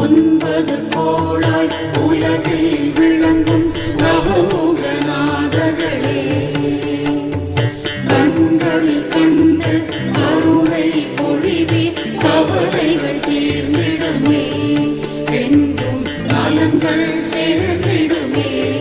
ஒன்பது கோளாய் உலகில் விளங்கும் நவமுகநாதகளே கண்களில் கண்டு அருளை பொழிவி தவறைகள் தீர்ந்திடுமே. என்றும் நலன்கள் சேர்ந்திடுமே.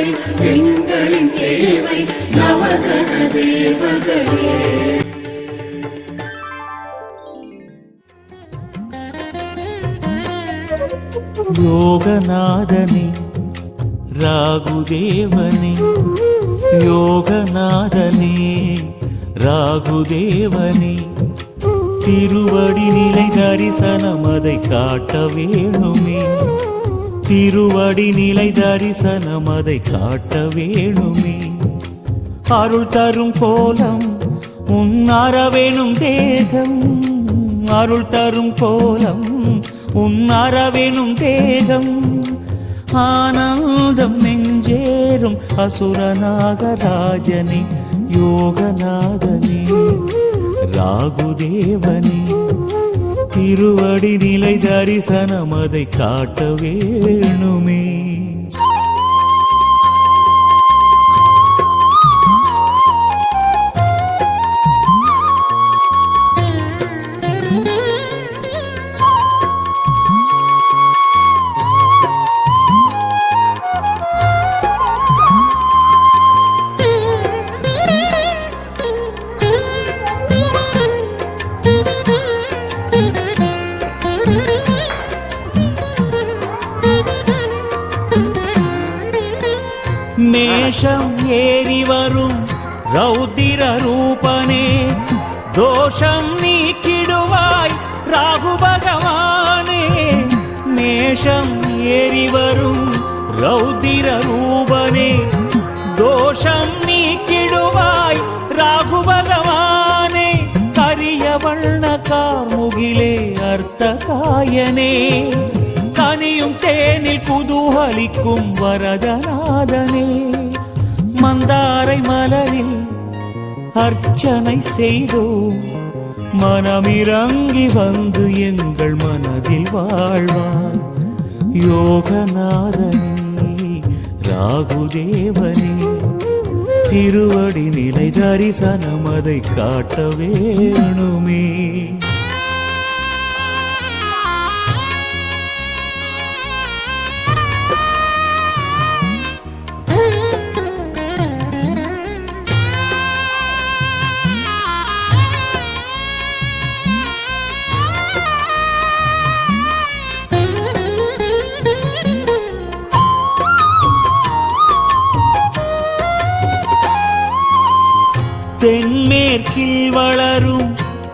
தேவை எங்களின் தேவை நவகிரக தேவர்களே. யோகநாதனே ராகுதேவனே யோகநாதனே ராகுதேவனே திருவடி நிலை தரிசனம் அதை காட்ட வேணுமே. திருவடி நிலை தரிசனம் அதை காட்ட வேணுமே. அருள் தரும் கோலம் உன்னார வேணும் தேகம். அருள் தரும் கோலம் உன்னார வேணும் தேகம். ஆனந்தம் நெஞ்சேறும் அசுரநாகராஜனே யோகநாதனே. ராகுதேவனே. திருவடி நிலை தரிசனம் அதை காட்ட வேணுமே. மேஷம் ஏறி வரும் ரௌதிர ரூபனே தோஷம் நீக்கிடுவாய் ராகு பகவானே. மேஷம் ஏறி வரும் ரௌதிர ரூபனே தோஷம் நீக்கிடுவாய் ராகு பகவானே. கரிய வண்ண கார்முகிலே அர்த்த காயனே கனியும் தேனில் குதூகலிக்கும் வரதநாதனே மந்தாரை மலரில் அர்ச்சனை செய்தோம் மனமிறங்கி வந்து எங்கள் மனதில் வாழ்வார். யோகநாதனே ராகுதேவனே திருவடி நிலை தரிசனம் அதை காட்ட வேணுமே. தென்மேற்கில் வளரும்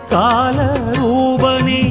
கால ரூபனே